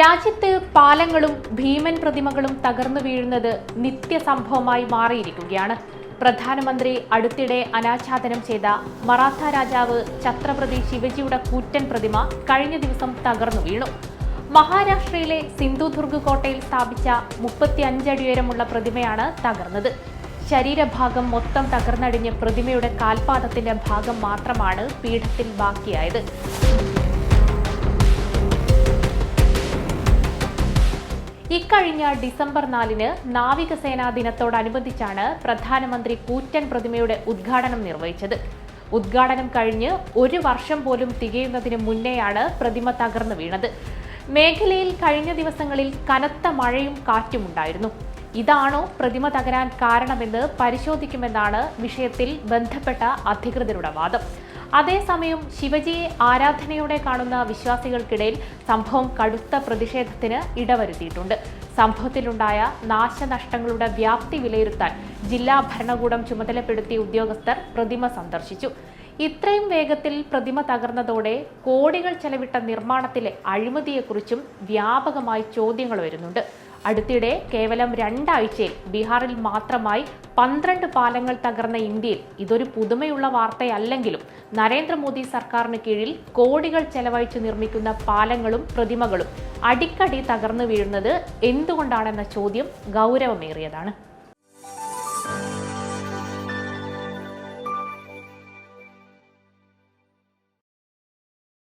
രാജ്യത്ത് പാലങ്ങളും ഭീമൻ പ്രതിമകളും തകർന്നു വീഴുന്നത് നിത്യസംഭവമായി മാറിയിരിക്കുകയാണ്. പ്രധാനമന്ത്രി അടുത്തിടെ അനാച്ഛാദനം ചെയ്ത മറാത്ത രാജാവ് ഛത്രപതി ശിവജിയുടെ കൂറ്റൻ പ്രതിമ കഴിഞ്ഞ ദിവസം തകർന്നു വീണു. മഹാരാഷ്ട്രയിലെ സിന്ധുദുർഗ് കോട്ടയിൽ സ്ഥാപിച്ച മുപ്പത്തി അഞ്ചടി ഉയരമുള്ള പ്രതിമയാണ് തകർന്നത്. ശരീരഭാഗം മൊത്തം തകർന്നടിഞ്ഞ് പ്രതിമയുടെ കാൽപാദത്തിന്റെ ഭാഗം മാത്രമാണ് പീഠത്തിൽ ബാക്കിയായത്. ഇക്കഴിഞ്ഞ ഡിസംബർ നാലിന് നാവികസേനാ ദിനത്തോടനുബന്ധിച്ചാണ് പ്രധാനമന്ത്രി കൂറ്റൻ പ്രതിമയുടെ ഉദ്ഘാടനം നിർവഹിച്ചത്. ഉദ്ഘാടനം കഴിഞ്ഞ് ഒരു വർഷം പോലും തികയുന്നതിന് മുന്നേയാണ് പ്രതിമ തകർന്നു വീണത്. മേഖലയിൽ കഴിഞ്ഞ ദിവസങ്ങളിൽ കനത്ത മഴയും കാറ്റും ഉണ്ടായിരുന്നു ഇതാണോ പ്രതിമ തകരാൻ കാരണമെന്ന് പരിശോധിക്കുമെന്നാണ് വിഷയത്തിൽ ബന്ധപ്പെട്ട അധികൃതരുടെ വാദം. അതേസമയം ശിവജിയെ ആരാധനയോടെ കാണുന്ന വിശ്വാസികൾക്കിടയിൽ സംഭവം കടുത്ത പ്രതിഷേധത്തിന് ഇടവരുത്തിയിട്ടുണ്ട്. സംഭവത്തിലുണ്ടായ നാശനഷ്ടങ്ങളുടെ വ്യാപ്തി വിലയിരുത്താൻ ജില്ലാ ഭരണകൂടം ചുമതലപ്പെടുത്തിയ ഉദ്യോഗസ്ഥർ പ്രതിമ സന്ദർശിച്ചു. ഇത്രയും വേഗത്തിൽ പ്രതിമ തകർന്നതോടെ കോടികൾ ചെലവിട്ട നിർമ്മാണത്തിലെ അഴിമതിയെക്കുറിച്ചും വ്യാപകമായി ചോദ്യങ്ങൾ വരുന്നുണ്ട്. അടുത്തിടെ കേവലം രണ്ടാഴ്ചയിൽ ബീഹാറിൽ മാത്രമായി പന്ത്രണ്ട് പാലങ്ങൾ തകർന്ന ഇന്ത്യയിൽ ഇതൊരു പുതുമയുള്ള വാർത്തയല്ലെങ്കിലും നരേന്ദ്രമോദി സർക്കാരിന് കീഴിൽ കോടികൾ ചെലവഴിച്ച് നിർമ്മിക്കുന്ന പാലങ്ങളും പ്രതിമകളും അടിക്കടി തകർന്നു വീഴുന്നത് എന്തുകൊണ്ടാണെന്ന ചോദ്യം ഗൗരവമേറിയതാണ്.